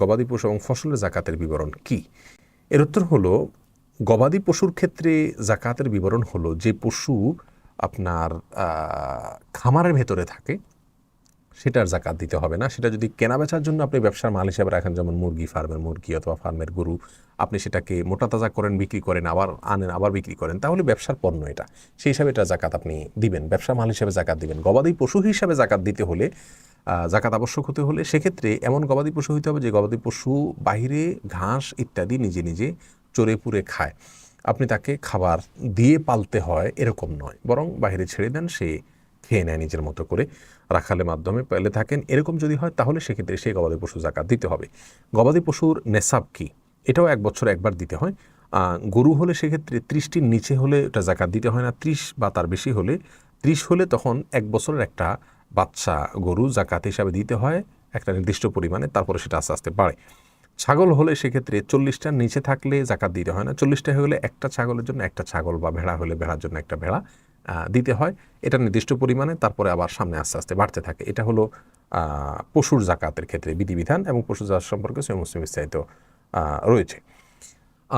গবাদি পশু এবং ফসলের জাকাতের বিবরণ কি? এর উত্তর হলো, গবাদি পশুর ক্ষেত্রে জাকাতের বিবরণ হলো যে পশু আপনার খামারের ভেতরে থাকে, সেটার জাকাত দিতে হবে না। সেটা যদি কেনা বেচার জন্য আপনি ব্যবসার মাল হিসাবে রাখেন, যেমন মুরগি, ফার্মের মুরগি অথবা ফার্মের গরু, আপনি সেটাকে মোটা তাজা করেন, বিক্রি করেন, আবার আনেন, আবার বিক্রি করেন, তাহলে ব্যবসার পণ্য এটা। সেই হিসাবে এটা জাকাত আপনি দিবেন ব্যবসা মাল হিসাবে জাকাত দিবেন। গবাদি পশু হিসাবে জাকাত দিতে হলে জাকাত আবশ্যক হতে হলে সেক্ষেত্রে এমন গবাদি পশু হইতে হবে যে গবাদি পশু বাইরে ঘাস ইত্যাদি নিজে নিজে চড়ে পুড়ে খায়। আপনি তাকে খাবার দিয়ে পালতে হয় এরকম নয়। বরং বাইরে ছেড়ে দেন, সে খেয়ে নেয় নিজের মতো করে রাখালের মাধ্যমে পেলে থাকেন। এরকম যদি হয়, তাহলে সেক্ষেত্রে সেই গবাদি পশু জাকাত দিতে হবে। গবাদি পশুর নেশাব কি? এটাও এক বছর একবার দিতে হয়। গরু হলে সেক্ষেত্রে ত্রিশটির নিচে হলে ওটা জাকাত দিতে হয় না। ত্রিশ বা তার বেশি হলে, ত্রিশ হলে তখন এক বছরের একটা বাচ্চা গরু জাকাত হিসাবে দিতে হয়, একটা নির্দিষ্ট পরিমাণে, তারপরে সেটা আস্তে আস্তে বাড়ে। ছাগল হলে সেক্ষেত্রে চল্লিশটার নিচে থাকলে জাকাত দিতে হয় না। চল্লিশটা হলে একটা ছাগলের জন্য একটা ছাগল বা ভেড়া হলে ভেড়ার জন্য একটা ভেড়া দিতে হয়। এটা নির্দিষ্ট পরিমাণে, তারপরে আবার সামনে আস্তে আস্তে বাড়তে থাকে। এটা হলো পশুর জাকাতের ক্ষেত্রে বিধিবিধান এবং পশু জাত সম্পর্কে সৈয় মুসলিম বিস্তারিত রয়েছে।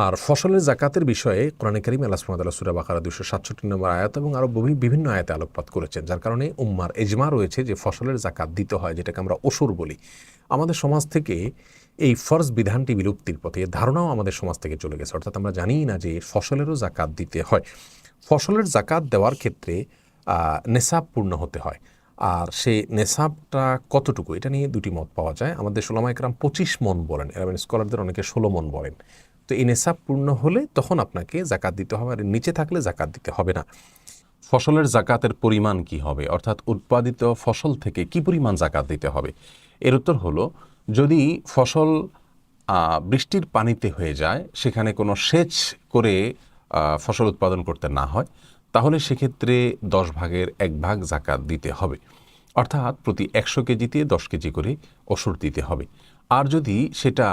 আর ফসলের জাকাতের বিষয়ে কোরআন করিম আল্লাহ সুমাতাল্লাহ সুরা বাকারা দুশো সাতষট্টি নম্বর আয়াত এবং আরও বিভিন্ন আয়াতে আলোকপাত করেছেন, যার কারণে উম্মার এজমা রয়েছে যে ফসলের জাকাত দিতে হয়, যেটাকে আমরা অসুর বলি। আমাদের সমাজ থেকে এই ফরজ বিধানটি বিলুপ্তির পথে ধারণাও আমাদের সমাজ থেকে চলে গেছে। অর্থাৎ আমরা জানি না যে ফসলেরও জাকাত দিতে হয়। ফসলের জাকাত দেওয়ার ক্ষেত্রে নেশাব পূর্ণ হতে হয়। আর সেই নেশাবটা কতটুকু, এটা নিয়ে দুটি মত পাওয়া যায়। আমাদের সোলামা একরাম পঁচিশ মন বলেন। এরাবেন স্কলারদের অনেকে ষোলো মন বলেন। তো এই নেশাব পূর্ণ হলে তখন আপনাকে জাকাত দিতে হবে আর নিচে থাকলে জাকাত দিতে হবে না। ফসলের জাকাতের পরিমাণ কি হবে? অর্থাৎ উৎপাদিত ফসল থেকে কি পরিমাণ জাকাত দিতে হবে? এর উত্তর হলো, যদি ফসল বৃষ্টির পানিতে হয়ে যায়, সেখানে কোনো সেচ করে ফসল উৎপাদন করতে না হয়, তাহলে সেক্ষেত্রে দশ ভাগের এক ভাগ জাকাত দিতে হবে। অর্থাৎ প্রতি একশো কেজিতে দশ কেজি করে ওষুধ দিতে হবে। আর যদি সেটা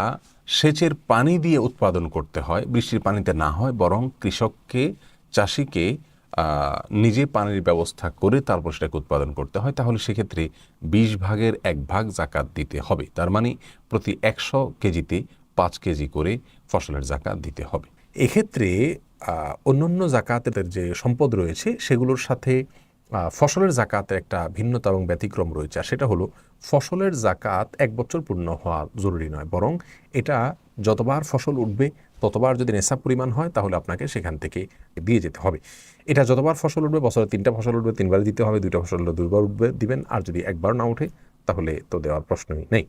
সেচের পানি দিয়ে উৎপাদন করতে হয়, বৃষ্টির পানিতে না হয়, বরং কৃষককে, চাষিকে নিজে পানির ব্যবস্থা করে তারপর সেটাকে উৎপাদন করতে হয়। তাহলে সেক্ষেত্রে বিশ ভাগের এক ভাগ জাকাত দিতে হবে। তার মানে প্রতি একশো কেজিতে পাঁচ কেজি করে ফসলের জাকাত দিতে হবে। এক্ষেত্রে অন্যান্য জাকাতের যে সম্পদ রয়েছে, সেগুলোর সাথে ফসলের জাকাতের একটা ভিন্নতা এবং ব্যতিক্রম রয়েছে, আর সেটা হলো ফসলের জাকাত এক বছর পূর্ণ হওয়া জরুরি নয়, বরং এটা যতবার ফসল উঠবে, ততবার যদি নেশা পরিমাণ হয়, তাহলে আপনাকে সেখান থেকে দিয়ে যেতে হবে। এটা যতবার ফসল উঠবে, বছরে তিনটা ফসল উঠবে তিনবার দিতে হবে, দুইটা ফসল দুইবার উঠবে দিবেন, আর যদি একবার না উঠে তাহলে তো দেওয়ার প্রশ্নই নেই।